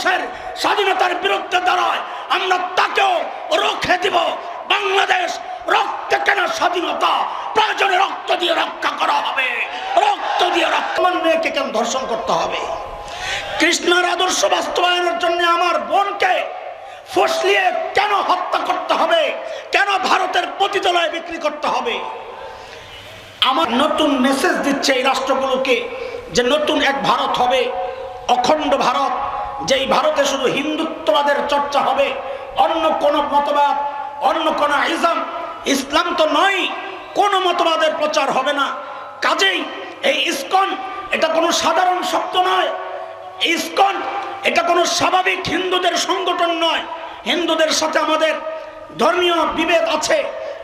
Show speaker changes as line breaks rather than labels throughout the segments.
এদেশের স্বাধীনতার বিরুদ্ধে দাঁড়ায়, আমরা তাকেও রুখে দিব। বাংলাদেশ রক্তে কেনা স্বাধীনতা, প্রয়োজনে রক্ত দিয়ে রক্ষা করা হবে। রক্ত দিয়ে রক্ত মেয়েকে কেন ধর্ষণ করতে হবে? কৃষ্ণের আদর্শ বাস্তবায়নের জন্য আমার বোনকে ফসলিয়ে কেন হত্যা করতে হবে? কেন ভারতের পতিতলয়ে বিক্রি করতে হবে? আমার নতুন মেসেজ দিচ্ছে এই রাষ্ট্রগুলোকে যে নতুন এক ভারত হবে, অখণ্ড ভারত। যেই ভারতে শুধু হিন্দুত্ববাদের চর্চা হবে, অন্য কোন মতবাদ, অন্য কোন ইসলাম ইসলাম তো নয়, কোন মতবাদের প্রচার হবে না। কাজেই এই ইস্কন, এটা কোনো সাধারণ শব্দ নয়। ইস্কন, এটা কোনো স্বাভাবিক হিন্দুদের সংগঠন নয়। হিন্দুদের সাথে আমাদের ধর্মীয় বিভেদ আছে,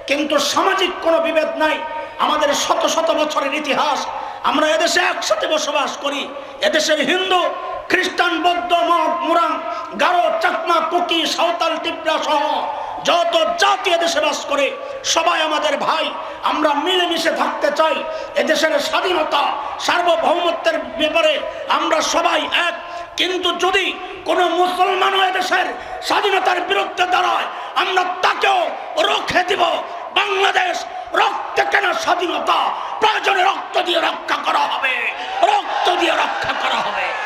কিন্তু সামাজিক কোনো বিভেদ নাই। আমাদের শত শত বছরের ইতিহাস, আমরা এদেশে একসাথে বসবাস করি। এদেশের হিন্দু খ্রিস্টান, বৌদ্ধ, মগ, মুরাং, গারো, চাকমা, কুকি, সাঁওতাল, টিপরা সহ যত জাতি এদেশে বাস করে, সবাই আমাদের ভাই। আমরা মিলেমিশে থাকতে চাই। এদেশের স্বাধীনতা, সার্বভৌমত্বের ব্যাপারে আমরা সবাই এক। কিন্তু যদি কোনো মুসলমানও এদেশের স্বাধীনতার বিরুদ্ধে দাঁড়ায়, আমরা তাকেও রুখে দিব। বাংলাদেশ রক্ত কেনা স্বাধীনতা। প্রয়োজনে রক্ত দিয়ে রক্ষা করা হবে। রক্ত দিয়ে রক্ষা করা হবে।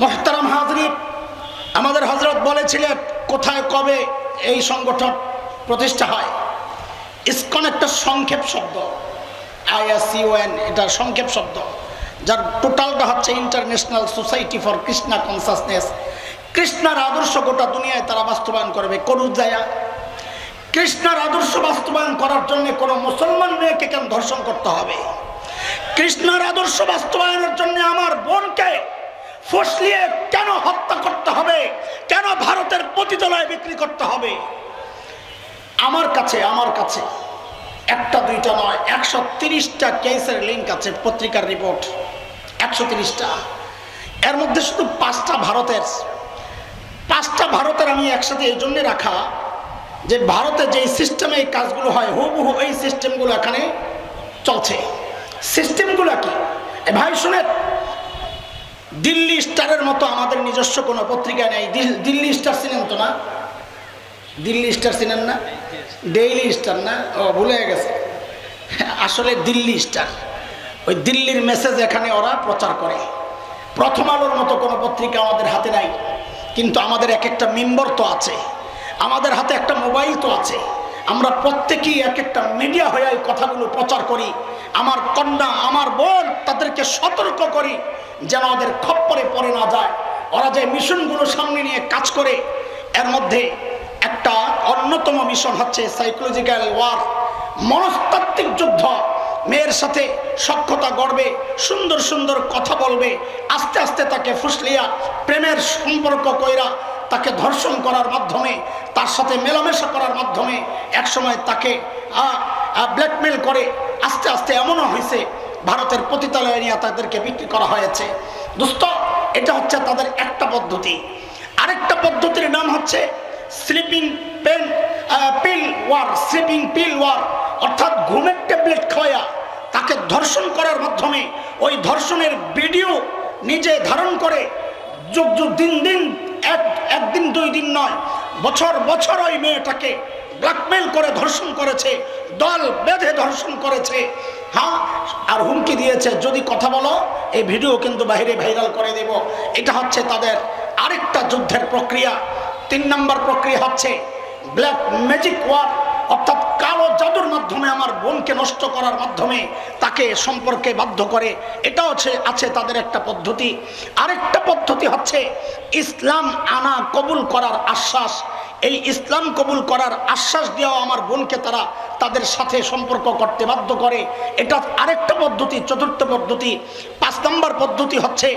মোহতারাম হাজরিন আমাদের হজরত বলেছিলেন, কোথায়, কবে এই সংগঠন প্রতিষ্ঠা হয়? ইসকন একটা সংক্ষেপ শব্দ। আইএসইউএন এটা সংক্ষেপ শব্দ। যার টোটালটা হচ্ছে international society for Krishna consciousness কৃষ্ণার আদর্শ গোটা দুনিয়ায় তারা বাস্তবায়ন করবে, করুক যায়া কৃষ্ণার আদর্শ বাস্তবায়ন করার জন্য কোনো মুসলমান মেয়েকে কেন ধর্ষণ করতে হবে? কৃষ্ণার আদর্শ বাস্তবায়নের জন্য আমার বোনকে ফসলিয়ে কেন হত্যা করতে হবে? কেন ভারতের পতিতলয়ে বিক্রি করতে হবে? আমার কাছে আমার কাছে একটা, দুইটা নয়, একশো তিরিশটা কেসের লিঙ্ক আছে, পত্রিকার রিপোর্ট। একশো তিরিশটা। এর মধ্যে শুধু পাঁচটা ভারতের। পাঁচটা ভারতের আমি একসাথে এই জন্যে রাখা যে ভারতে যেই সিস্টেমে এই কাজগুলো হয়, হুবহু এই সিস্টেমগুলো এখানে চলছে। সিস্টেমগুলো কি? ভাই শুনে দিল্লি স্টারের মতো আমাদের নিজস্ব কোনো পত্রিকা নেই। দিল- দিল্লি স্টার চিনেন তো না? দিল্লি স্টার চিনেন না? ডেইলি স্টার না? ও, ভুলে গেছে। আসলে দিল্লি স্টার। ওই দিল্লির মেসেজ এখানে ওরা প্রচার করে। প্রথম আলোর মতো কোনো পত্রিকা আমাদের হাতে নাই। কিন্তু আমাদের এক একটা মেম্বর তো আছে, আমাদের হাতে একটা মোবাইল তো আছে। আমরা প্রত্যেকেই এক একটা মিডিয়া হয়ে এই কথাগুলো প্রচার করি। আমার কন্যা, আমার বোন, তাদেরকে সতর্ক করি যেন ওদের খপ্পরে পড়ে না যায়। ওরা যে মিশনগুলো সামনে নিয়ে কাজ করে, এর মধ্যে একটা অন্যতম মিশন হচ্ছে সাইকোলজিক্যাল ওয়ার মনস্তাত্ত্বিক যুদ্ধ। মেয়ের সাথে সক্ষতা গড়বে, সুন্দর সুন্দর কথা বলবে, আস্তে আস্তে তাকে ফুসলিয়া প্রেমের সম্পর্ক কইরা তাকে ধর্ষণ করার মাধ্যমে, তার সাথে মেলামেশা করার মাধ্যমে একসময় তাকে ব্ল্যাকমেল করে। আস্তে আস্তে এমনও হয়েছে ভারতের পতিতালয়ে নিয়ে তাদেরকে বিক্রি করা হয়েছে। দোস্ত এটা হচ্ছে তাদের একটা পদ্ধতি। আরেকটা পদ্ধতির নাম হচ্ছে sleeping pen pill war sleeping pill war অর্থাৎ ঘুমের ট্যাবলেট খাওয়া, তাকে ধর্ষণ করার মাধ্যমে ওই ধর্ষণের ভিডিও নিজে ধারণ করে, যুগ যুগ দিন দিন, এক, একদিন দুই দিন নয়, বছর বছর ওই মেয়েটাকে ব্ল্যাকমেল করে ধর্ষণ করেছে, দল বেঁধে ধর্ষণ করেছে। হ্যাঁ আর হুমকি দিয়েছে, যদি কথা বলো, এই ভিডিও কিন্তু বাইরে ভাইরাল করে দেব। এটা হচ্ছে তাদের আরেকটা যুদ্ধের প্রক্রিয়া। তিন নম্বর প্রক্রিয়া হচ্ছে ব্ল্যাক ম্যাজিক ওয়ার অর্থাৎ কালো জাদুর মাধ্যমে আমার বোনকে নষ্ট করার মাধ্যমে তাকে সম্পর্কে বাধ্য করে। এটা হচ্ছে আছে তাদের একটা পদ্ধতি। আরেকটা পদ্ধতি হচ্ছে ইসলাম আনা কবুল করার আশ্বাস। এই ইসলাম কবুল করার আশ্বাস দেওয়া আমার বোনকে তারা তাদের সাথে সম্পর্ক করতে বাধ্য করে। এটা আরেকটা পদ্ধতি, চতুর্থ পদ্ধতি। পাঁচ নম্বর পদ্ধতি হচ্ছে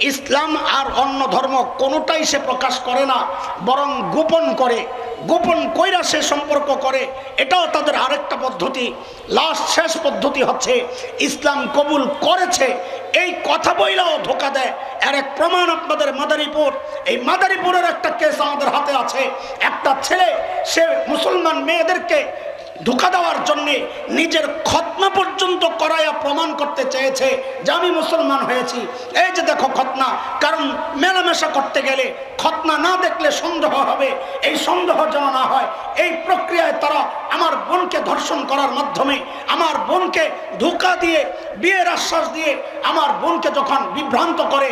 ইসলাম আর অন্য ধর্ম কোনোটাই সে প্রকাশ করে না, বরং গোপন করে, গোপন কইরা সে সম্পর্ক করে। এটাও তাদের আরেকটা পদ্ধতি। লাস্ট শেষ পদ্ধতি হচ্ছে, ইসলাম কবুল করেছে, এই কথা বইলাও ধোকা দেয়। এর এক প্রমাণ আপনাদের মাদারীপুর। এই মাদারীপুরের একটা কেস আমাদের হাতে আছে। একটা ছেলে, সে মুসলমান মেয়েদেরকে ধোকা দেওয়ার জন্যে নিজের খতনা পর্যন্ত করাইয়া প্রমাণ করতে চেয়েছে যে আমি মুসলমান হয়েছি। এই যে দেখো খতনা, কারণ মেলামেশা করতে গেলে খতনা না দেখলে সন্দেহ হবে। এই সন্দেহ যেন না হয়, এই প্রক্রিয়ায় তারা আমার বোনকে ধর্ষণ করার মাধ্যমে, আমার বোনকে ধোকা দিয়ে, বিয়ের আশ্বাস দিয়ে, আমার বোনকে যখন বিভ্রান্ত করে